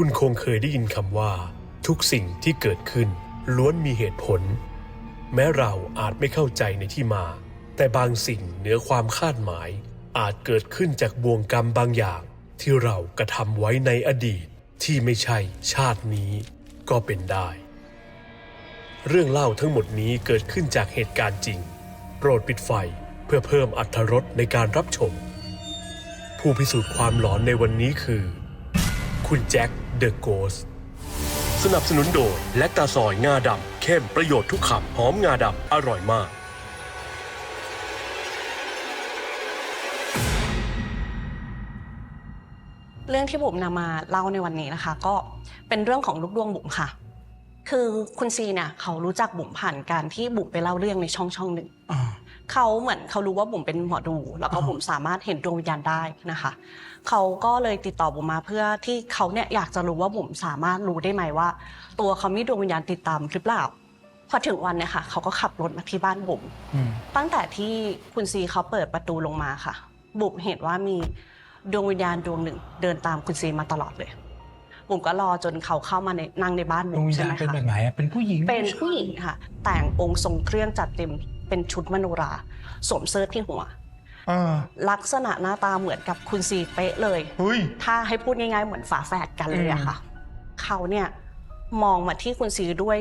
คุณคงเคยได้ยินคำว่า ทุกสิ่งที่เกิดขึ้น ล้วนมีเหตุผล แม้เราอาจไม่เข้าใจในที่มา แต่บางสิ่งเหนือความคาดหมาย อาจเกิดขึ้นจากบ่วงกรรมบางอย่าง ที่เรากระทำไว้ในอดีตที่ไม่ใช่ชาตินี้ ก็เป็นได้ เรื่องเล่าทั้งหมดนี้เกิดขึ้นจากเหตุการณ์จริง โปรดปิดไฟเพื่อเพิ่มอรรถรสในการรับชม ผู้พิสูจน์ความหลอนในวันนี้คือ คุณแจ็ค เดอะโกสสนับสนุนโดยแลคตาซอยงาดำเข้มประโยชน์ทุกคำหอมงาดำอร่อยมาก เรื่องที่บุ๋มนำมาเล่าในวันนี้นะคะ ก็เป็นเรื่องของลูกดวงบุ๋มค่ะ คือคุณซีเนี่ยเขารู้จักบุ๋มผ่านการที่บุ๋มไปเล่าเรื่องในช่องช่องหนึ่งอ่า เขาเหมือนเขารู้ว่าบุ๋มเป็นหมอดู แล้วก็อ่าบุ๋มสามารถเห็นดวงวิญญาณได้นะคะเขาก็เลยติดต่อบุ๋มมาเพื่อที่เขาเนี่ยอยากจะรู้ว่าบุ๋มสามารถรู้ได้ไหมว่า ตัวเขามีดวงวิญญาณติดตามหรือเปล่าพอถึงวันเนี่ยค่ะเขาก็ขับรถมาที่บ้านบุ๋มอืมตั้งแต่ที่คุณซีเขาเปิดประตูลงมาค่ะ บุ๋มเห็นว่ามีดวงวิญญาณดวงหนึ่ง เดินตามคุณซีมาตลอดเลยบุ๋มก็รอจนเขาเข้ามาในนั่งในบ้านดบุ๋วงมวิญใช่ญาไหณมเป็นคะแบบไหนอะเป็นผู้หญิงเป็นผู้หญิงค่ะ แต่งองค์ทรงเครื่องจัดเต็ม เป็นชุดมโนราสวมเสื้อที่หัว อ่า ลักษณะหน้าตาเหมือนกับคุณซีเป๊ะเลย เฮ้ย ถ้าให้พูดง่ายๆเหมือนฝาแฝดกันเลยอะค่ะ เขาเนี่ยมองมาที่คุณซีด้วย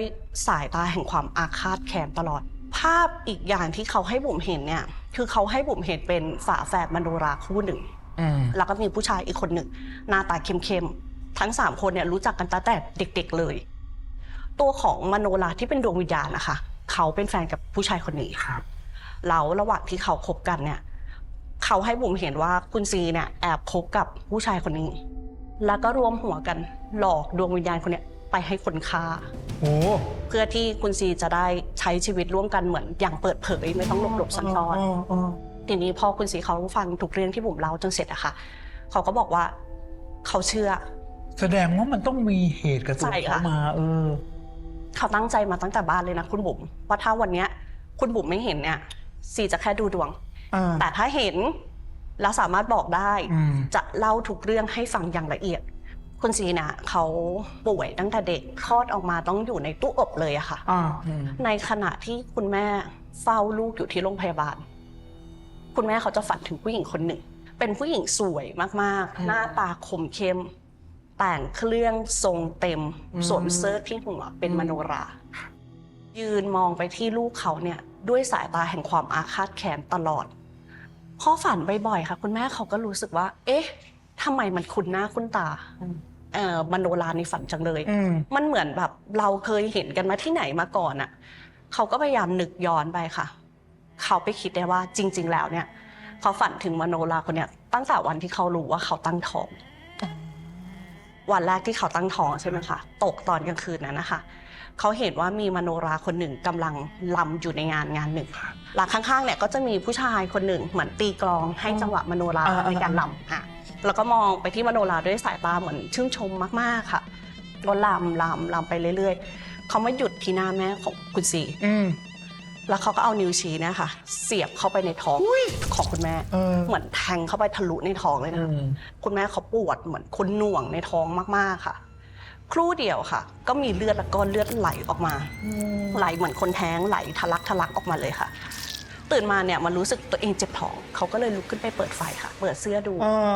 สายตาแห่งความอาฆาตแค้นตลอด ภาพอีกอย่างที่เขาให้บุ๋มเห็นเนี่ย คือเขาให้บุ๋มเห็นเป็นฝาแฝดมโนราคู่หนึ่ง อืม แล้วก็มีผู้ชายอีกคนหนึ่งหน้าตาเข้มๆ ทั้งสามคนเนี่ยรู้จักกันตั้งแต่เด็กๆเลย ตัวของมโนราที่เป็นดวงวิญญาณนะคะ เขาเป็นแฟนกับผู้ชายคนนี้ครับแล้วระหว่างที่เขาคบกันเนี่ย เขาให้บุ๋มเห็นว่าคุณซีเนี่ยแอบคบกับผู้ชายคนนี้ แล้วก็รวมหัวกันหลอกดวงวิญญาณคนเนี้ยไปให้คนฆ่า โอ้เพื่อที่คุณซีจะได้ใช้ชีวิตร่วมกันเหมือนอย่างเปิดเผยไม่ต้องหลบหลบซ่อนๆทีนี้พอคุณซีเขาฟังทุกเรื่องที่บุ๋มเล่าจนเสร็จอะค่ะ เขาก็บอกว่าเขาเชื่อ แสดงว่ามันต้องมีเหตุกับตัวใช่เขาค่ะมา เออ เขาตั้งใจมาตั้งแต่บ้านเลยนะคุณบุ๋มว่าถ้าวันเนี้ย คุณบุ๋มไม่เห็นเนี่ยซีจะแค่ดูดวง อ่า แต่ถ้าเห็นแล้วสามารถบอกได้ อืม จะเล่าทุกเรื่องให้ฟังอย่างละเอียด คุณซีนะเขาป่วยตั้งแต่เด็กคลอดออกมาต้องอยู่ในตู้อบเลยอะค่ะ อ่าอืมในขณะที่คุณแม่เฝ้าลูกอยู่ที่โรงพยาบาล คุณแม่เขาจะฝันถึงผู้หญิงคนหนึ่ง เป็นผู้หญิงสวยมากๆ หน้าตาคมเข้ม แต่งเครื่องทรงเต็มสวมเสื้อที่หัวเป็นมโนรา ยืนมองไปที่ลูกเขาเนี่ยด้วยสายตาแห่งความอาฆาตแค้นตลอดพอฝันบ่อยๆค่ะคุณแม่เขาก็รู้สึกว่า เอ๊ะทำไมมันคุ้นหน้าคุ้นตาเอ่อมโนราในฝันจังเลยอืมมันเหมือนแบบเราเคยเห็นกันมาที่ไหนมาก่อนอะ่ะเขาก็พยายามนึกย้อนไปค่ะ เขาไปคิดได้ว่าจริง ๆ แล้วเนี่ย เขาฝันถึงมโนราคนเนี้ยตั้งแต่วันที่เขารู้ว่าเขาตั้งท้อง วันแรกที่เขาตั้งท้องใช่ไหมคะตกตอนกลางคืนนั้นนะคะเขาเห็นว่ามีมโนราคนหนึ่งกำลังลำอยู่ในงานงานหนึ่งหลังข้างๆเนี่ยก็จะมีผู้ชายคนหนึ่งเหมือนตีกลองให้จังหวะมโนราอ่าๆๆในการลำอะแล้วก็มองไปที่มโนราด้วยสายตาเหมือนชื่นชมมากๆค่ะก็ลำลำลำไปเรื่อยๆเขามาหยุดที่หน้าแม่ของคุณซีอืม แล้วเขาก็เอานิ้วชี้เนะคะเสียบเข้าไปในท้องของคุณแม่ เออ เหมือนแทงเข้าไปทะลุในท้องเลยอืนะมคุณแม่เขาปวดเหมือนคนหน่วงในท้องมากๆค่ะ ครู่เดียวค่ะ ก็มีเลือดและก้อนเลือดไหลออกมา ไหลเหมือนคนแท้งไหลทะลักทะลักออกมาเลยค่ะ ตื่นมาเนี่ยมันรู้สึกตัวเองเจ็บท้องเขาก็เลยลุกขึ้นไปเปิดไฟค่ะ เปิดเสื้อดู เออ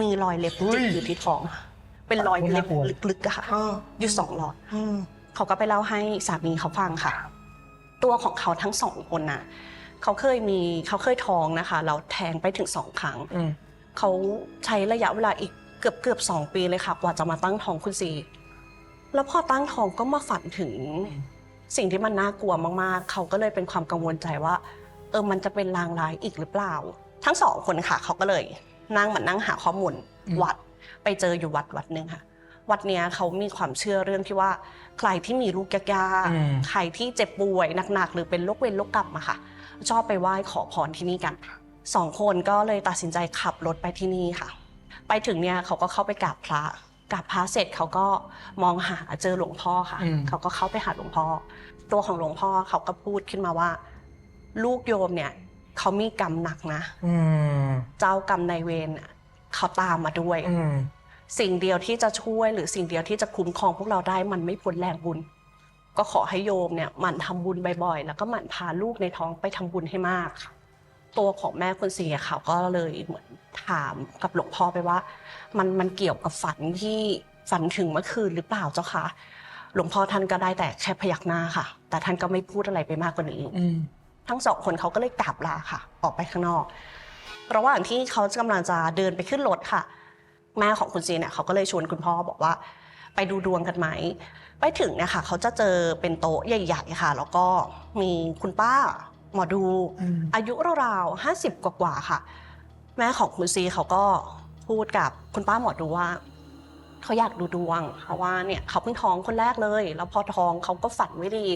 มีรอยเล็บเฮ้ยจิกอยู่ที่ท้องค่ะเป็นรอยเล็บน่ากลัว ลึกๆอะค่ะ เอออยู่สองหลอดอืม เขาก็ไปเล่าให้สามีเขาฟังค่ะ ตัวของเขาทั้งสองคนน่ะเขาเคยมีเขาเคยท้องนะคะแล้วแทงไปถึงสองครั้งอืม เขาใช้ระยะเวลาอีกเกือบเกือบสองปีเลยค่ะ กว่าจะมาตั้งท้องคุณซีแล้วพอตั้งท้องก็มาฝันถึง สิ่งที่มันน่ากลัวมากๆ เขาก็เลยเป็นความกังวลใจว่า เออมันจะเป็นลางร้ายอีกหรือเปล่า ทั้งสองคนค่ะ เขาก็เลยนั่งเหมือนนั่งหาข้อมูลอืม วัด ไปเจออยู่วัดวัดหนึ่งค่ะ วัดเนี้ยเขามีความเชื่อเรื่องที่ว่า ใครที่มีลูกยากอืมๆใครที่เจ็บป่วยหนักๆหรือเป็นโรคเวรโรคกรรมอะค่ะ ชอบไปไหว้ขอพรที่นี่กันสองคนก็เลยตัดสินใจขับรถไปที่นี่ค่ะ ไปถึงเนี่ยเขาก็เข้าไปกราบพระกราบพระเสร็จเขาก็มองหาเจอหลวงพ่อค่ะอืมเขาก็เข้าไปหาหลวงพ่อ ตัวของหลวงพ่อเขาก็พูดขึ้นมาว่า ลูกโยมเนี่ยเขามีกรรมหนักนะอืมเจ้ากรรมนายเวรน่ะเขาตามมาด้วยอืม สิ่งเดียวที่จะช่วยหรือสิ่งเดียวที่จะคุ้มครองพวกเราได้มันไม่พ้นแรงบุญ ก็ขอให้โยมเนี่ยหมั่นทำบุญบ่อยๆ แล้วก็หมั่นพาลูกในท้องไปทำบุญให้มากค่ะตัวของแม่คุณเสียเขาก็เลยเหมือนถามกับหลวงพ่อไปว่า มันมันเกี่ยวกับฝันที่ฝันถึงเมื่อคืนหรือเปล่าเจ้าคะหลวงพ่อท่านก็ได้แต่แค่พยักหน้าค่ะ แต่ท่านก็ไม่พูดอะไรไปมากกว่านี้อืมทั้งสองคนเขาก็เลยกลับลาค่ะ ออกไปข้างนอก ระหว่างที่เขากำลังจะเดินไปขึ้นรถค่ะ แม่ของคุณซีเนี่ยเขาก็เลยชวนคุณพ่อบอกว่า ไปดูดวงกันไหมไปถึงเนี่ยค่ะเขาจะเจอเป็นโต๊ะใหญ่ ๆ ค่ะ แล้วก็มีคุณป้าหมอดูอืมอายุราวๆห้าสิบกว่าๆค่ะ แม่ของคุณซีเขาก็พูดกับคุณป้าหมอดูว่าเขาอยากดูดวง เพราะว่าเนี่ยเขาเพิ่งท้องคนแรกเลย แล้วพอท้องเขาก็ฝันไม่ดี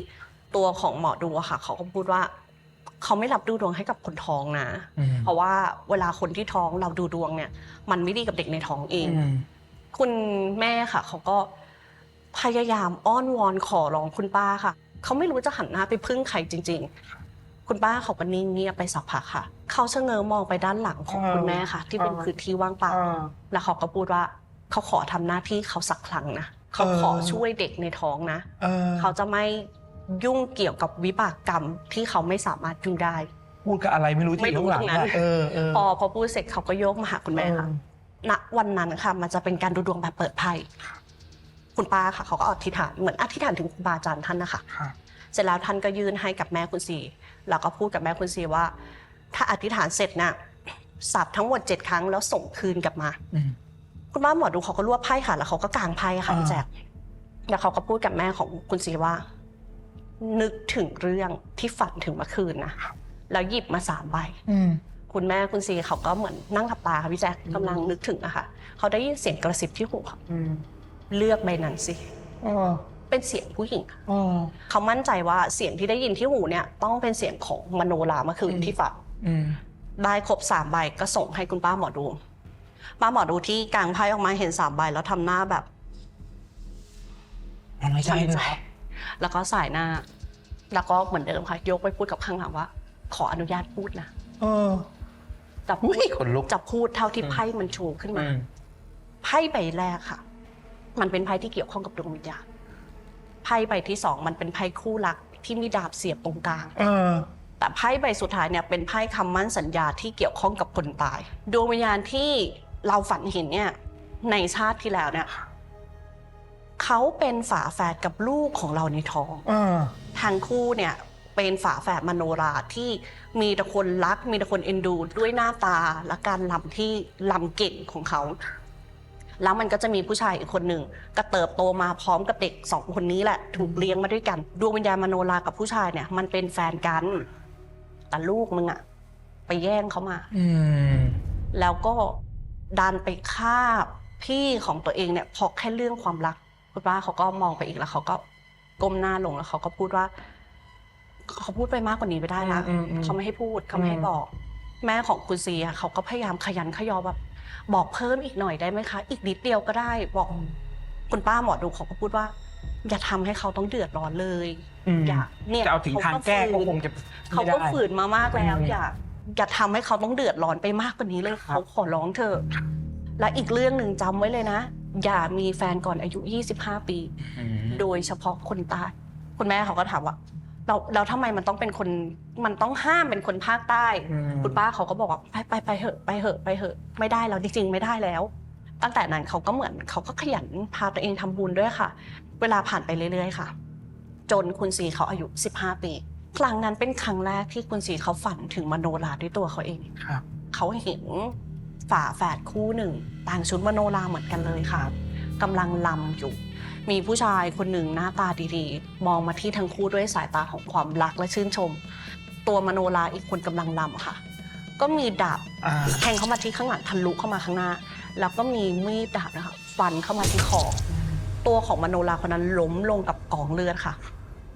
ตัวของหมอดูอะค่ะ เขาก็พูดว่า เขาไม่รับดูดวงให้กับคนท้องนะอืมเพราะว่าเวลาคนที่ท้องเราดูดวงเนี่ย มันไม่ดีกับเด็กในท้องเองอืมคุณแม่ค่ะ เขาก็พยายามอ้อนวอนขอร้องคุณป้าค่ะ เขาไม่รู้จะหันหน้าไปพึ่งใครจริง ๆ คุณป้าเขาก็นิ่งเงียบไปสักพักค่ะ เขาชะเง้อมองไปด้านหลังของคุณแม่ค่ะ ที่เป็นพื้นที่ว่างเปล่าอ่าแล้วเขาก็พูดว่าเขาขอทำหน้าที่เขาสักครั้งนะเขาขอเออช่วยเด็กในท้องนะเออเขาจะไม่ ยุ่งเกี่ยวกับวิบากกรรมที่เขาไม่สามารถยุ่งได้ พูดกับอะไรไม่รู้ที่ไม่อยู่รู้ข้างหลังทั้งนั้น อะเออเออพอพอพูดเสร็จเขาก็โยกมาหาคุณแม่ค่ะ ณวันนั้นค่ะมันจะเป็นการดูดวงแบบเปิดไพ่คุณป้าค่ะ เขาก็อธิษฐานเหมือนอธิษฐานถึงครูบาอาจารย์ท่านนะคะ ค่ะ เสร็จแล้วท่านก็ยื่นให้กับแม่คุณซีแล้วก็พูดกับแม่คุณซีว่า ถ้าอธิษฐานเสร็จน่ะสับทั้งหมดเจ็ดครั้งแล้วส่งคืนกลับมา อืม คุณป้าหมอดูเขาก็รวบไพ่ค่ะ แล้วเขาก็กางไพ่ค่ะอ่า พี่แจ๊คแล้วเขาก็พูดกับแม่ของคุณซีว่า นึกถึงเรื่องที่ฝันถึงเมื่อคืนนะแล้วหยิบมาสามใบอืมคุณแม่คุณซีเขาก็เหมือนนั่งหลับตาค่ะพี่แจ๊คกำลังนึกถึงอะค่ะเขาได้ยินเสียงกระซิบที่หูค่ะอืมเลือกใบนั้นสิเออเป็นเสียงผู้หญิงค่ะเออเขามั่นใจว่าเสียงที่ได้ยินที่หูเนี่ย ต้องเป็นเสียงของมโนราเมื่อคืนอืมที่ฝันอืมได้ครบสามใบก็ส่งให้คุณป้าหมอดู ป้าหมอดูที่กลางไพ่ออกมาเห็นสามใบแล้วทำหน้าแบบอะไรใจเลยเหรอ แล้วก็สายหน้า แล้วก็เหมือนเดิมค่ะ ยกไปพูดกับข้างหลังว่า ขออนุญาตพูดนะเออจะพูอุ้ดยขนลุก จะพูดเท่าที่อืมไพ่มันโชว์ขึ้นอืมามไพ่ใบแรกค่ะ มันเป็นไพ่ที่เกี่ยวข้องกับดวงวิญญาณ ไพ่ใบที่สองมันเป็นไพ่คู่รักที่มีดาบเสียบตรงกลาง เออ แต่ไพ่ใบสุดท้ายเนี่ยเป็นไพ่คำมั่นสัญญาที่เกี่ยวข้องกับคนตาย ดวงวิญญาณที่เราฝันเห็นเนี่ยในชาติที่แล้วเนี่ย เขาเป็นฝาแฝดกับลูกของเราในท้องเออทั้งคู่เนี่ยเป็นฝาแฝดมโนราที่มีแต่คนรัก มีแต่คนเอ็นดูด้วยหน้าตาและการลำที่ลำเก่งของเขา แล้วมันก็จะมีผู้ชายอีกคนหนึ่งก็เติบโตมาพร้อมกับเด็กสองคนนี้แหละ ถูกเลี้ยงมาด้วยกันดวงวิญญาณมโนรากับผู้ชายเนี่ย มันเป็นแฟนกัน แต่ลูกมึงอะไปแย่งเขามาอืมแล้วก็ดันไปฆ่าพี่ของตัวเองเนี่ยเพราะแค่เรื่องความรัก คุณป้าเขาก็มองไปอีกแล้วเขาก็ก้มหน้าลงแล้วเขาก็พูดว่าเขาพูดไปมากกว่านี้ไม่ได้นะอืมอืมเขาไม่ให้พูดเขาไม่ให้อืมบอก แม่ของคุณซีอะเขาก็พยายามขยันขยอแบบ บอกเพิ่มอีกหน่อยได้ไหมคะ อีกนิดเดียวก็ได้บอก คุณป้าหมอดูเขาก็พูดว่า อย่าทำให้เขาต้องเดือดร้อนเลยอืมอย่าเนี่ยจะเอาถึงทางแก้ก็คงจะเขาไม่ก็ได้ฝืนมามากแล้วอืมอย่าอย่าทำให้เขาต้องเดือดร้อนไปมากกว่านี้เลยครับเขาขอร้องเธอะและอีกเรื่องหนึ่งจำไว้เลยนะ อย่ามีแฟนก่อนอายุ 25 ปี อืมโดยเฉพาะคนตายคุณแม่เขาก็ถามว่าเราเราทำไมมันต้องเป็นคนมันต้องห้ามเป็นคนภาคใต้ อืมคุณป้าเขาก็บอกว่าไปไปไปเหอะไปเหอะไปเหอะไม่ได้แล้วจริงๆไม่ได้แล้ว ตั้งแต่นั้นเขาก็เหมือนเขาก็ขยันพาตัวเองทำบุญด้วยค่ะ เวลาผ่านไปเรื่อยๆค่ะ จนคุณสีเขาอายุ 15 ปี ครั้งนั้นเป็นครั้งแรกที่คุณสีเขาฝันถึงมโนราด้วยตัวเขาเอง ครับ เขาเห็น ฝาแฝดคู่หนึ่ง ต่างชุดมโนราเหมือนกันเลยค่ะกำลังลำอยู่ มีผู้ชายคนหนึ่งหน้าตาดีๆ มองมาที่ทั้งคู่ด้วยสายตาของความรักและชื่นชม ตัวมโนราอีกคนกำลังลำค่ะ ก็มีดาบอ่าแทงเข้ามาที่ข้างหลังทะลุเข้ามาข้างหน้า แล้วก็มีมีดดาบนะคะฟันเข้ามาที่คอตัวของมโนราคนนั้นล้มลงกับกองเลือดค่ะ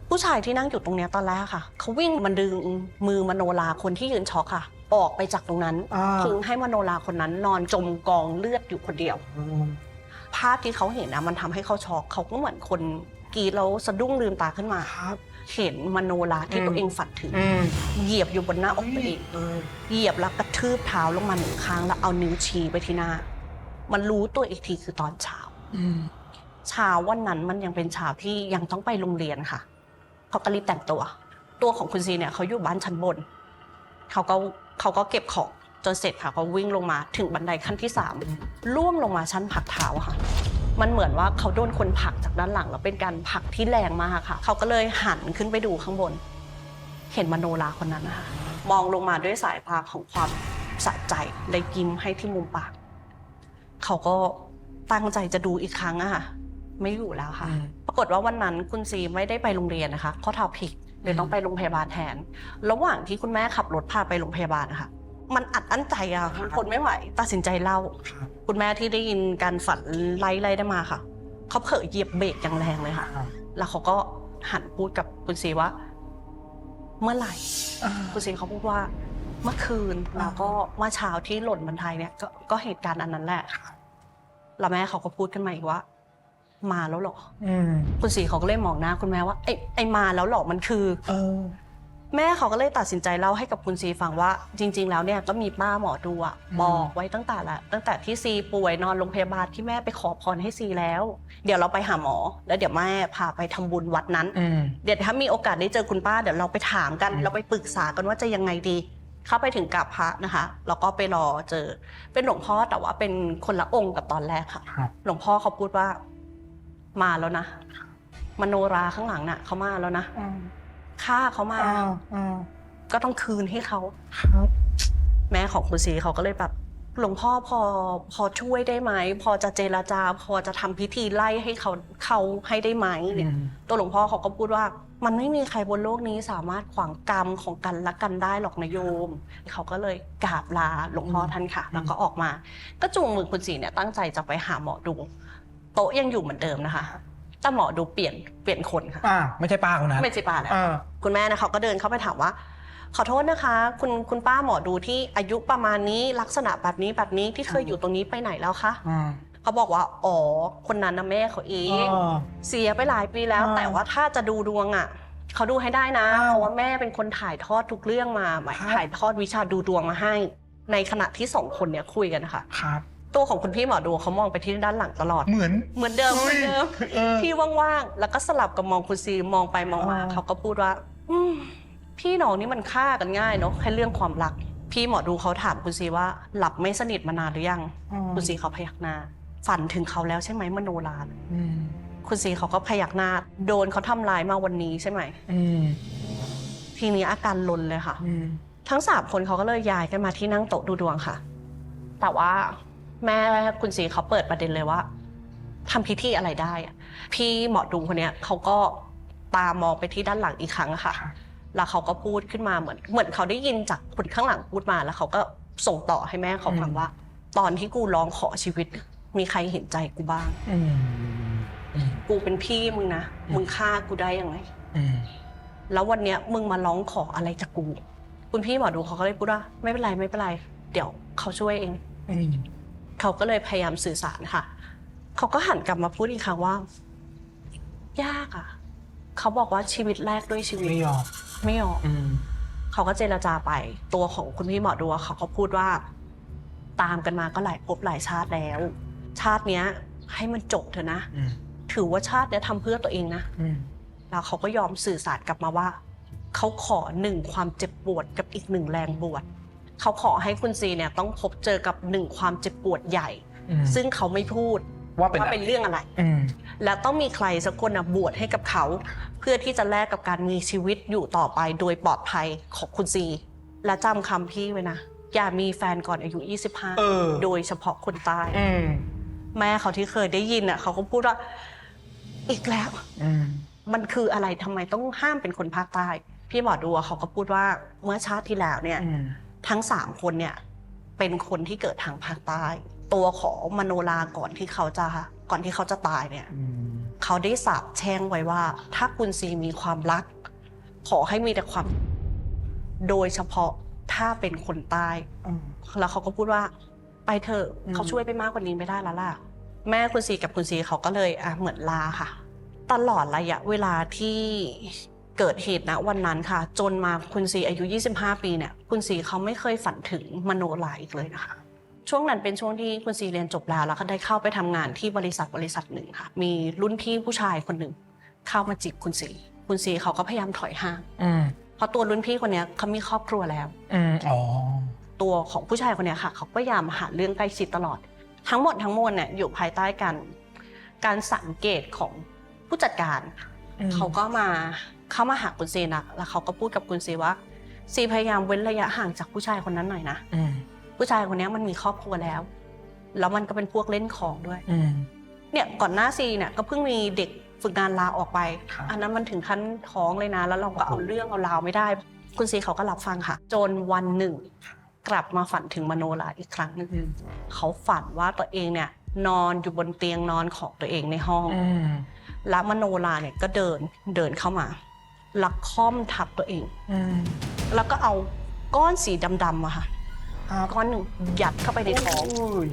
ผู้ชายที่นั่งอยู่ตรงเนี้ยตอนแรกค่ะเขาวิ่งมันดึงมือมโนราคนที่ยืนช็อกค่ะ ออกไปจากตรงนั้นอ่า ทิ้งให้มโนราคนนั้นนอนจมกองเลือดอยู่คนเดียวอืมภาพที่เขาเห็นนะมันทำให้เขาช็อกเขาก็เหมือนคนกรีดแล้วสะดุ้งลืมตาขึ้นมา ครับ เห็นมโนราที่อืม ตัวเองฝันถึง อืมเหยียบอยู่บนหน้าอกตัวเองเออเหยียบแล้วกระทืบเท้าลงมาหนึ่งครั้งแล้วเอานิ้วชี้ไปที่หน้า มันรู้ตัวอีกทีคือตอนเช้า อืมเช้าวันนั้นมันยังเป็นเช้าที่ยังต้องไปโรงเรียนค่ะเขาก็รีบแต่งตัว ตัวของคุณซีเนี่ยเขาอยู่บ้านชั้นบน เขาก็ เขาก็เก็บของจนเสร็จค่ะเขาวิ่งลงมาถึงบันไดขั้นที่สามล่วงลงมาชั้นผลักเท้าอะค่ะ มันเหมือนว่าเขาโดนคนผลักจากด้านหลัง แล้วเป็นการผลักที่แรงมากค่ะ เขาก็เลยหันขึ้นไปดูข้างบน เห็นมโนราคนนั้นนะคะมองลงมาด้วยสายตาของความสะใจเลยยิ้มให้ที่มุมปาก เขาก็ตั้งใจจะดูอีกครั้งอะค่ะ ไม่อยู่แล้วค่ะอืมปรากฏว่าวันนั้นคุณซีไม่ได้ไปโรงเรียนนะคะข้อเท้าพลิก เลยต้องไปโรงพยาบาลแทน ระหว่างที่คุณแม่ขับรถพาไปโรงพยาบาลนะคะมันอัดอั้นใจอะมันทนไม่ไหว ตัดสินใจเล่าครับคุณแม่ที่ได้ยินการฝันไล่ไล่ได้มาค่ะ เขาเผลอเหยียบเบรกอย่างแรงเลยค่ะครับแล้วเขาก็หันพูดกับคุณซีว่า เมื่อไหร่อ่าคุณซีเขาพูดว่า เมื่อคืนอ่าแล้วก็เมื่อเช้าที่หล่นบันไดเนี่ยก็ก็เหตุการณ์อันนั้นแหละ แล้วแม่เขาก็พูดขึ้นมาอีกว่า มาแล้วเหรออืมคุณสีเขาก็เลยมองหน้าคุณแม่ว่าไอ้ไอ้มาแล้วเหรอมันคือเออแม่เขาก็เลยตัดสินใจเล่าให้กับคุณซีฟังว่า จริง ๆ แล้วเนี่ยก็มีป้าหมอดูอะอืมบอกไว้ตั้งแต่ละตั้งแต่ที่ซีป่วยนอนโรงพยาบาลที่แม่ไปขอพรให้ซีแล้ว เดี๋ยวเราไปหาหมอ แล้วเดี๋ยวแม่พาไปทำบุญวัดนั้นอืมเดี๋ยวถ้ามีโอกาสได้เจอคุณป้าเดี๋ยวเราไปถามกันอืมเราไปปรึกษากันว่าจะยังไงดีเข้าไปถึงกับพระนะคะแล้วก็ไปรอเจอ เป็นหลวงพ่อแต่ว่าเป็นคนละองค์กับตอนแรกค่ะครับหลวงพ่อเขาพูดว่า มาแล้วนะมโนราข้างหลังน่ะเขามาแล้วนะอ่าฆ่าเขามาอ่าอ่าก็ต้องคืนให้เขา ครับแม่ของคุณศรีเขาก็เลยแบบหลวงพ่อพอพอช่วยได้ไหม พอจะเจรจา พอจะทำพิธีไล่ให้เขาเขาให้ได้ไหมอืเนี่ยมตัวหลวงพ่อเขาก็พูดว่า มันไม่มีใครบนโลกนี้สามารถขวางกรรมของกันและกันได้หรอกนะโยม เขาก็เลยกราบลาหลวงพ่อท่านค่ะ แล้วก็ออกมา ก็จูงมือคุณศรีเนี่ยตั้งใจจะไปหาหมอดู โต๊ะยังอยู่เหมือนเดิมนะคะ แต่หมอดูเปลี่ยนเปลี่ยนคนค่ะอ่าไม่ใช่ป้าคนนั้นไม่ใช่ป้าแล้วอ่าคุณแม่นะเขาก็เดินเข้าไปถามว่า ขอโทษนะคะ คุณคุณป้าหมอดูที่อายุประมาณนี้ลักษณะแบบนี้แบบนี้ที่เคยอยู่ตรงนี้ไปไหนแล้วคะอ่าเขาบอกว่าอ๋อคนนั้นนะแม่เขาเอง อ่า เสียไปหลายปีแล้ว อ่าแต่ว่าถ้าจะดูดวงอะเขาดูให้ได้นะอ้าวเพราะว่าแม่เป็นคนถ่ายทอดทุกเรื่องมาหมายครับ ถ่ายทอดวิชาดูดวงมาให้ ในขณะที่สองคนเนี่ยคุยกันนะคะ ครับ ตัวของคุณพี่หมอดูเขามองไปที่ด้านหลังตลอด เหมือน เหมือนเดิมเหมือนเดิมเออ ที่ว่างๆ แล้วก็สลับกับมองคุณซีมองไปมองมาอ่า เขาก็พูดว่า อืมพี่น้องนี่มันฆ่ากันง่ายเนาะแค่เรื่องความรัก พี่หมอดูเขาถามคุณซีว่า หลับไม่สนิทมานานหรือยังอ่าคุณซีเขาพยักหน้า ฝันถึงเขาแล้วใช่ไหมมโนราน่ะอืมคุณซีเขาก็พยักหน้า โดนเขาทำร้ายมาวันนี้ใช่ไหม อืมทีนี้อาการลนเลยค่ะ อืมทั้งสามคนเขาก็เลยย้ายกันมาที่นั่งโต๊ะดูดวงค่ะ แต่ว่า แม่คุณสีเขาเปิดประเด็นเลยว่าทำพิธีอะไรได้อะพี่หมอดูคนเนี้ยเขาก็ตามองไปที่ด้านหลังอีกครั้งอะค่ะครับแล้วเขาก็พูดขึ้นมาเหมือน เหมือนเขาได้ยินจากคนข้างหลังพูดมาแล้วเขาก็ส่งต่อให้แม่เขาฟังว่า ตอนที่กูร้องขอชีวิต มีใครเห็นใจกูบ้างอืมอืมกูเป็นพี่มึงนะอืมมึงฆ่ากูได้ยังไงอืมแล้ววันเนี้ยมึงมาร้องขออะไรจากกู คุณพี่หมอดูเขาก็เลยพูดว่า ไม่เป็นไรไม่เป็นไร เดี๋ยวเขาช่วยเองอืม เขาก็เลยพยายามสื่อสารค่ะ เขาก็หันกลับมาพูดอีกครั้งว่า ยากอะ เขาบอกว่าชีวิตแรกด้วยชีวิต ไม่ยอมไม่ออกอืมเขาก็เจรจาไป ตัวของคุณพี่หมอดูอะเขาก็พูดว่า ตามกันมาก็หลายภพหลายชาติแล้ว ชาติเนี้ย ให้มันจบเถอะนะอืมถือว่าชาติเนี้ยทำเพื่อตัวเองนะอืมแล้วเขาก็ยอมสื่อสารกลับมาว่า เขาขอหนึ่งความเจ็บปวดกับอีกหนึ่งแรงบวช เขาขอให้คุณซีเนี่ยต้องพบเจอกับหนึ่งความเจ็บปวดใหญ่อืมซึ่งเขาไม่พูดว่าเป็นว่าเป็นเรื่องอะไรอืมและต้องมีใครสักคนนะบวชให้กับเขา เพื่อที่จะแลกกับการมีชีวิตอยู่ต่อไปโดยปลอดภัยของคุณซี และจำคำพี่ไว้นะ อย่ามีแฟนก่อนอายุเออ25 โดยเฉพาะคนใต้อืมแม่เขาที่เคยได้ยินอะเขาก็พูดว่า อีกแล้วอืมมันคืออะไรทำไมต้องห้ามเป็นคนภาคใต้พี่หมอดูอะเขาก็พูดว่าเมื่อชาติที่แล้วเนี่ยอืม ทั้งสามคนเนี่ยเป็นคนที่เกิดทางภาคใต้ ตัวของมโนราก่อนที่เขาจะก่อนที่เขาจะตายเนี่ยอืมเขาได้สาบแช่งไว้ว่า ถ้าคุณซีมีความรัก ขอให้มีแต่ความ โดยเฉพาะถ้าเป็นคนใต้อืมแล้วเขาก็พูดว่า ไปเถอะอืมเขาช่วยไปมากกว่านี้ไม่ได้แล้วล่ะ แม่คุณซีกับคุณซีเขาก็เลยอะเหมือนลาค่ะ ตลอดระยะเวลาที่ เกิดเหตุณวันนั้นค่ะ จนมาคุณซีอายุ 25 ปีเนี่ยคุณซีเขาไม่เคยฝันถึงมโนราอีกเลยนะคะ ช่วงนั้นเป็นช่วงที่คุณซีเรียนจบแล้วแล้วก็ได้เข้าไปทำงานที่บริษัทบริษัทหนึ่งค่ะ มีรุ่นพี่ผู้ชายคนหนึ่งเข้ามาจีบคุณซีคุณซีเขาก็พยายามถอยห่างอืมเพราะตัวรุ่นพี่คนเนี้ยเขามีครอบครัวแล้วอืมอ๋อตัวของผู้ชายคนเนี้ยค่ะ เขาก็พยายามหาเรื่องใกล้ชิดตลอด ทั้งหมดทั้งมวลเนี่ยอยู่ภายใต้การการสังเกตของผู้จัดการอืม เขาก็มาเข้ามาหาคุณซีนะแล้วเขาก็พูดกับคุณซีว่าซีพยายามเว้นระยะห่างจากผู้ชายคนนั้นหน่อยนะอืมผู้ชายคนเนี้ยมันมีครอบครัวแล้ว แล้วมันก็เป็นพวกเล่นของด้วยอืมเนี่ยก่อนหน้าซีเนี่ยก็เพิ่งมีเด็กฝึกงานลาออกไปครับอันนั้นมันถึงขั้นท้องเลยนะ แล้วเราก็เอาเรื่องเอาราวไม่ได้ คุณซีเขาก็รับฟังค่ะ จนวันหนึ่ง กลับมาฝันถึงมโนราอีกครั้งหนึ่งอืมเขาฝันว่าตัวเองเนี่ย นอนอยู่บนเตียงนอนของตัวเองในห้องอืม แล้วมโนราเนี่ยก็เดินเดินเข้ามาลักค่อมทับตัวเองอืมแล้วก็เอาก้อนสีดำๆอะค่ะครับก้อนหนึ่งยัดเข้าไปในท้องย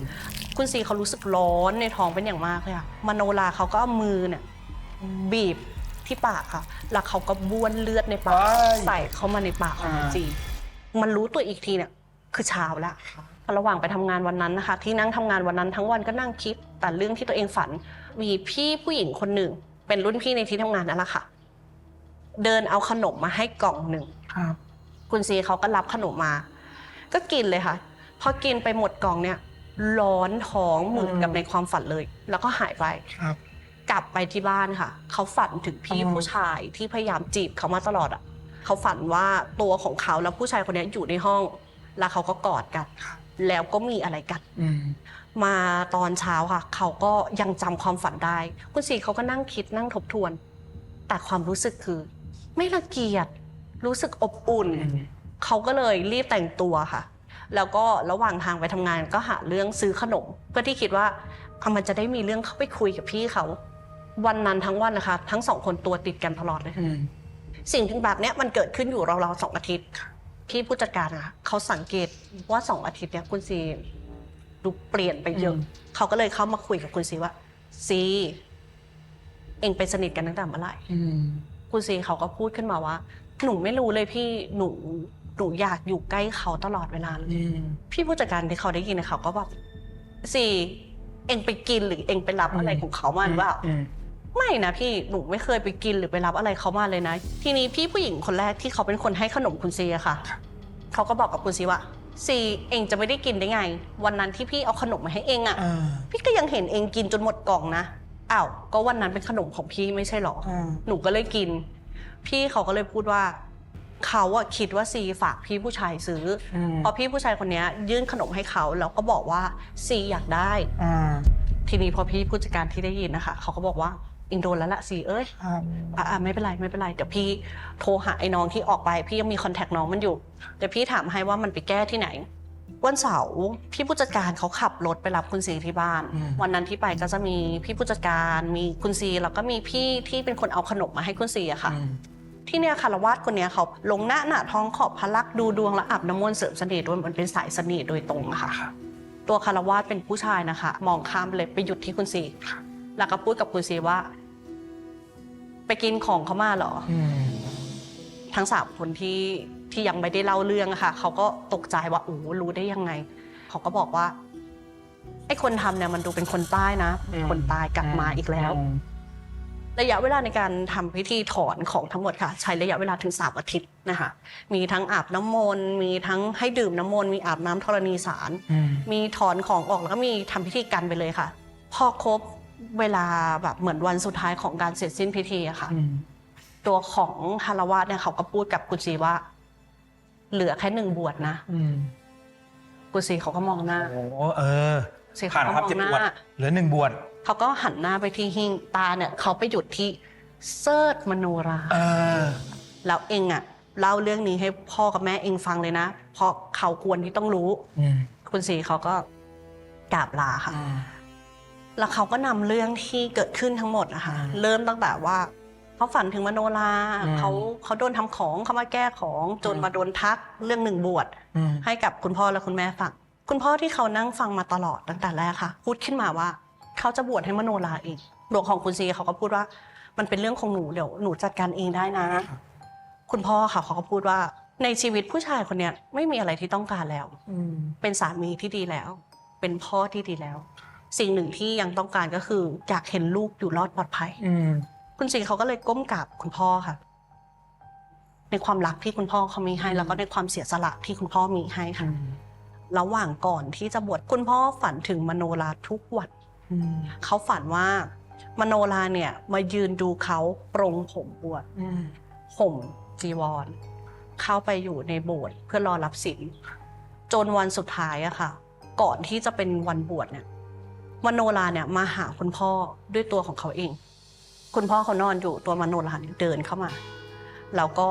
คุณซีเขารู้สึกร้อนในท้องเป็นอย่างมากเลยค่ะมโนราเขาก็เอามือเนี่ยบีบที่ปากค่ะ แล้วเขาก็บ้วนเลือดในปากใส่เข้ามาในปากของคุณซีมันรู้ตัวอีกทีเนี่ยคือเช้าแล้วระหว่างไปทำงานวันนั้นนะคะ ที่นั่งทำงานวันนั้นทั้งวันก็นั่งคิดแต่เรื่องที่ตัวเองฝัน มีพี่ผู้หญิงคนหนึ่ง เป็นรุ่นพี่ในที่ทำงานนั่นแหละค่ะ เดินเอาขนมมาให้กล่องหนึ่ง ครับ คุณซีเขาก็รับขนมมา ก็กินเลยค่ะ พอกินไปหมดกล่องเนี่ย ร้อนท้องเหมือนกับในความฝันเลย แล้วก็หายไป ครับ กลับไปที่บ้านค่ะ เขาฝันถึงพี่อืมผู้ชายที่พยายามจีบเขามาตลอดอะ เขาฝันว่าตัวของเขาแล้วผู้ชายคนนี้อยู่ในห้อง แล้วเขาก็กอดกัน แล้วก็มีอะไรกันอืมมาตอนเช้าค่ะ เขาก็ยังจำความฝันได้ คุณสีเขาก็นั่งคิดนั่งทบทวน แต่ความรู้สึกคือ ไม่รังเกียจรู้สึกอบอุ่นอืมเขาก็เลยรีบแต่งตัวค่ะ แล้วก็ระหว่างทางไปทำงานก็หาเรื่องซื้อขนม เพื่อที่คิดว่าอะมันจะได้มีเรื่องเข้าไปคุยกับพี่เขา วันนั้นทั้งวันนะคะ ทั้งสองคนตัวติดกันตลอดเลยอืมสิ่งที่แบบเนี้ยมันเกิดขึ้นอยู่ราวๆสองอาทิตย์ พี่ผู้จัดการอะเขาสังเกตว่าสองอาทิตย์เนี้ยคุณซีดูเปลี่ยนไปเยอะอืม เขาก็เลยเข้ามาคุยกับคุณซีว่าซีเองไปสนิทกันตั้งแต่เมื่อไหร่ อืม คุณซีเขาก็พูดขึ้นมาว่า หนูไม่รู้เลยพี่หนูหนูอยากอยู่ใกล้เขาตลอดเวลาเลย อืม พี่ผู้จัดการที่เขาได้ยินนะเขาก็แบบซีเองไปกินหรือเองไปรับอะไรของเขามาหรือเปล่า อืม ไม่นะพี่หนูไม่เคยไปกินหรือไปรับอะไรเขามาเลยนะ ทีนี้พี่ผู้หญิงคนแรกที่เขาเป็นคนให้ขนมคุณซีอะค่ะครับเขาก็บอกกับคุณซีว่าซีเองจะไม่ได้กินได้ไง วันนั้นที่พี่เอาขนมมาให้เองอะอ่า พี่ก็ยังเห็นเองกินจนหมดกล่องนะอ้าวก็วันนั้นเป็นขนมของพี่ไม่ใช่หรอ อ่า หนูก็เลยกิน พี่เขาก็เลยพูดว่า เขาอะคิดว่าซีฝากพี่ผู้ชายซื้อออืมพอพี่ผู้ชายคนเนี้ยยื่นขนมให้เขาแล้วก็บอกว่าซีอยากได้ อ่า ทีนี้พอพี่ผู้จัดการที่ได้ยินนะคะ เขาก็บอกว่า อิงโดนแล้วละซีเอ้ยครับอะอะไม่เป็นไรไม่เป็นไรเดี๋ยวพี่โทรหาไอ้น้องที่ออกไป พี่ยังมีคอนแทคน้องมันอยู่เดี๋ยวพี่ถามให้ว่ามันไปแก้ที่ไหนวันเสาร์พี่ผู้จัดการเขาขับรถไปรับคุณซีที่บ้านอืมวันนั้นที่ไปก็จะมีพี่ผู้จัดการมีคุณซีแล้วก็มีพี่ที่เป็นคนเอาขนมมาให้คุณซีอะค่ะอืมที่เนี่ยคารวาสคนเนี้ยเขาลงหน้าหน้าท้องขอบพระลักษณ์ดูดวงและอาบน้ำมนต์เสริมเสน่ห์ด้วยมันเป็นสายเสน่ห์โดยตรงอะค่ะครับตัวคารวาสเป็นผู้ชายนะคะ มองข้ามไปเลยไปหยุดที่คุณซีครับแล้วก็พูดกับคุณซีว่า ไปกินของเขามาเหรออืมทั้งสามคนที่ที่ยังไม่ได้เล่าเรื่องอะค่ะเขาก็ตกใจว่าโอ้รู้ได้ยังไง เขาก็บอกว่าไอ้คนทำเนี่ยมันดูเป็นคนใต้นะ อืม คนตายกลับมาอีกแล้วมระยะเวลาในการทำพิธีถอนของทั้งหมดค่ะ ใช้ระยะเวลาถึงสามอาทิตย์นะคะ มีทั้งอาบน้ำมนต์มีทั้งให้ดื่มน้ำมนต์มีอาบน้ำธรณีสารอืมมีถอนของออกแล้วก็มีทำพิธีกันไปเลยค่ะ พอครบ เวลาแบบเหมือนวันสุดท้ายของการเสร็จสิ้นพิธีอะค่ะอืมตัวของฮารวาสเนี่ยเขาก็พูดกับกุจีว่า เหลือแค่หนึ่งบวชนะอืมกุจีเขาก็มองหน้าโอ้เออกุจีผ่าเขานก็ความมองเจ็บหน้าปวดเหลือหนึ่งบวชเขาก็หันหน้าไปที่หิ้งตาเนี่ย เขาไปหยุดที่เซิร์ชมโนราเออแล้วเองอะเล่าเรื่องนี้ให้พ่อกับแม่เองฟังเลยนะ เพราะเขาควรที่ต้องรู้อืมคุณสีเขาก็กราบลาค่ะอืม แล้วเขาก็นำเรื่องที่เกิดขึ้นทั้งหมดนะคะอืมเริ่มตั้งแต่ว่าเขาฝันถึงมโนราอืม เขาเขาโดนทำของเขามาแก้ของจนอืมมาโดนทักเรื่องหนึ่งบวช อืม ให้กับคุณพ่อและคุณแม่ฟัง คุณพ่อที่เขานั่งฟังมาตลอดตั้งแต่แรกค่ะ พูดขึ้นมาว่า เขาจะบวชให้มโนราเองหลวงของคุณซีเขาก็พูดว่า มันเป็นเรื่องของหนูเดี๋ยวหนูจัดการเองได้นะคุณพ่อค่ะเขาก็พูดว่า ในชีวิตผู้ชายคนเนี้ยไม่มีอะไรที่ต้องการแล้ว อืม เป็นสามีที่ดีแล้ว เป็นพ่อที่ดีแล้ว สิ่งหนึ่งที่ยังต้องการก็คืออยากเห็นลูกอยู่รอดปลอดภัยอืมคุณซีเขาก็เลยก้มกราบคุณพ่อค่ะ ในความรักที่คุณพ่อเขามีให้ แล้วก็ในความเสียสละที่คุณพ่อมีให้ค่ะระหว่างก่อนที่จะบวชคุณพ่อฝันถึงมโนราทุกวันอืมเขาฝันว่ามโนราเนี่ยมายืนดูเขาปรงผมบวชอืมห่มจีวร เข้าไปอยู่ในโบสถ์เพื่อรอรับศีลจนวันสุดท้ายอะค่ะ ก่อนที่จะเป็นวันบวชเนี่ย มโนราเนี่ยมาหาคุณพ่อด้วยตัวของเขาเอง คุณพ่อเขานอนอยู่ตัวมโนราเนี่ยเดินเข้ามา แล้วก็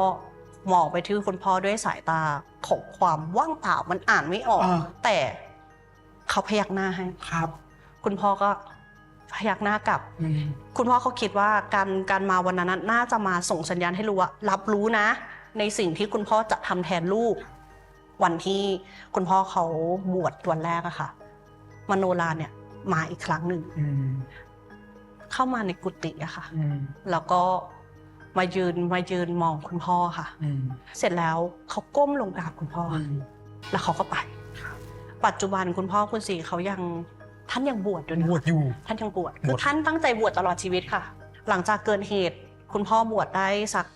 มองไปที่คุณพ่อด้วยสายตาของความว่างเปล่ามันอ่านไม่ออก อ่า แต่เขาพยักหน้าให้ ครับคุณพ่อก็พยักหน้ากลับ อืมคุณพ่อเขาคิดว่าการการมาวันนั้นน่ะน่าจะมาส่งสัญญาณให้รู้ว่ารับรู้นะ ในสิ่งที่คุณพ่อจะทำแทนลูก วันที่คุณพ่อเขาบวชวันแรกอะค่ะ มโนราเนี่ย มาอีกครั้งหนึ่งอืมเข้ามาในกุฏิอะค่ะอืมแล้วก็มายืนมายืนมองคุณพ่อค่ะอืมเสร็จแล้วเขาก้มลงไปหาคุณพ่อออืมแล้วเขาก็ไปปัจจุบันคุณพ่อคุณสีเขายังท่านยังบวชอยู่นะบวชอยู่ท่านยังบวชบวชคือท่านตั้งใจบวชตลอดชีวิตค่ะ หลังจากเกิดเหตุ คุณพ่อบวชได้สัก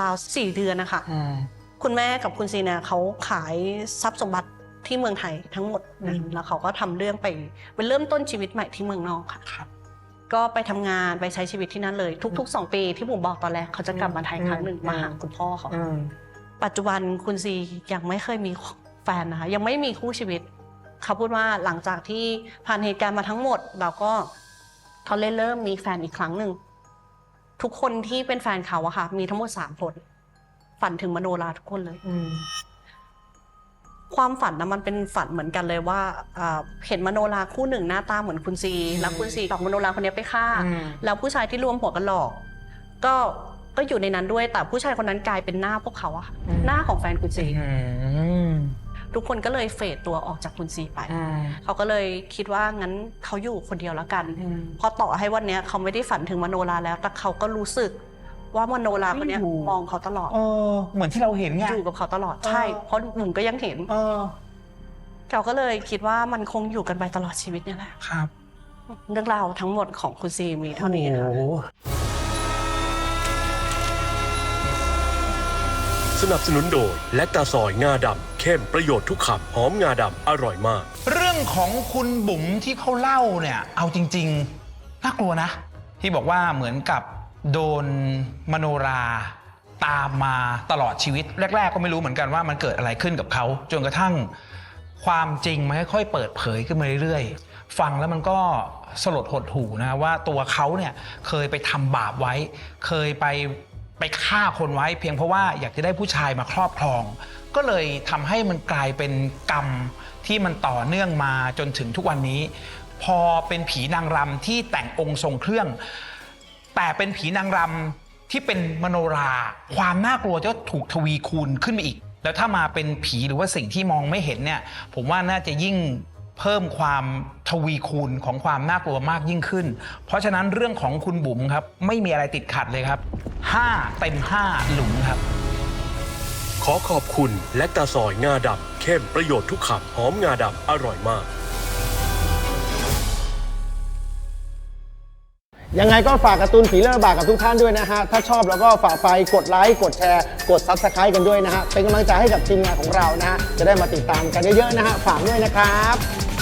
ราวๆสี่เดือนนะคะอืมคุณแม่กับคุณซีเนี่ยเขาขายทรัพย์สมบัติ ที่เมืองไทยทั้งหมดนะอืมแล้วเขาก็ทำเรื่องไปเป็นเริ่มต้นชีวิตใหม่ที่เมืองนอกค่ะครับ ก็ไปทำงานไปใช้ชีวิตที่นั่นเลย ทุกๆสองปีที่ผมบอกตอนแรกเขาจะกลับมาไทยครั้งหนึ่งอืมมาหาคุณพ่อเขาอืมปัจจุบันคุณซียังไม่เคยมีแฟนนะคะยังไม่มีคู่ชีวิตเขาพูดว่าหลังจากที่ผ่านเหตุการณ์มาทั้งหมด เราก็เขาเลยเริ่มมีแฟนอีกครั้งหนึ่งทุกคนที่เป็นแฟนเขาอะค่ะ มีทั้งหมดสามคนฝันถึงมโนราทุกคนเลยอืม ความฝันนะมันเป็นฝันเหมือนกันเลยว่าอ่าเห็นมโนราคู่หนึ่งหน้าตาเหมือนคุณซีแล้วคุณซีกับมโนราคนนี้ไปฆ่า อืม แล้วผู้ชายที่รวมหัวกันหลอก ก็ก็อยู่ในนั้นด้วยแต่ผู้ชายคนนั้นกลายเป็นหน้าพวกเขาอะค่ะอืม หน้าของแฟนคุณซีอืมทุกคนก็เลยเฟดตัวออกจากคุณซีไปอืมเขาก็เลยคิดว่างั้นเขาอยู่คนเดียวแล้วกัน อืม เพอต่อให้วันเนี้ยเขาไม่ได้ฝันถึงมโนราแล้ว แต่เขาก็รู้สึก ว่ามโนราคนเนี้ยอยู่ มองเขาตลอดเออเหมือนที่เราเห็นไง อยู่กับเขาตลอดเออใช่เพราะหนุ่มก็ยังเห็นเออเขาก็เลยคิดว่ามันคงอยู่กันไปตลอดชีวิตเนี่ยแหละครับเรื่องราวทั้งหมดของคุณซีมีเท่านี้ค่ะ โอ้โห สนับสนุนโดย และตาซอยงาดำเข้มประโยชน์ทุกคำหอมงาดำอร่อยมาก เรื่องของคุณบุ๋มที่เขาเล่าเนี่ย เอาจริง ๆ น่ากลัวนะ ที่บอกว่าเหมือนกับ โดนมโนราตามมาตลอดชีวิต แรก ๆ ก็ไม่รู้เหมือนกันว่ามันเกิดอะไรขึ้นกับเขาจนกระทั่งความจริงมันค่อยๆเปิดเผยขึ้นมาเรื่อยๆ ฟังแล้วมันก็สลดหดหูนะว่าตัวเขาเนี่ยเคยไปทำบาปไว้ เคยไปไปฆ่าคนไว้ เพียงเพราะว่าอยากจะได้ผู้ชายมาครอบครอง ก็เลยทำให้มันกลายเป็นกรรมที่มันต่อเนื่องมาจนถึงทุกวันนี้ พอเป็นผีนางรำที่แต่งองค์ทรงเครื่อง แต่เป็นผีนางรำที่เป็นมโนรา ความน่ากลัวจะถูกทวีคูณขึ้นไปอีก แล้วถ้ามาเป็นผีหรือว่าสิ่งที่มองไม่เห็นเนี่ย ผมว่าน่าจะยิ่งเพิ่มความทวีคูณของความน่ากลัวมากยิ่งขึ้น เพราะฉะนั้นเรื่องของคุณบุ๋มครับ ไม่มีอะไรติดขัดเลยครับ 5 เต็ม 5 หลุมครับ ขอขอบคุณและตาซอยงาดำเข้มประโยชน์ทุกคำหอมงาดำอร่อยมาก ยังไงก็ฝากการ์ตูนผีเลิศบากกับทุกท่านด้วยนะฮะ ถ้าชอบแล้วก็ฝากไปกดไลค์ กดแชร์ กด Subscribe กันด้วยนะฮะ เป็นกำลังใจให้กับทีมงานของเรานะฮะ จะได้มาติดตามกันเยอะๆนะฮะ ฝากด้วยนะครับ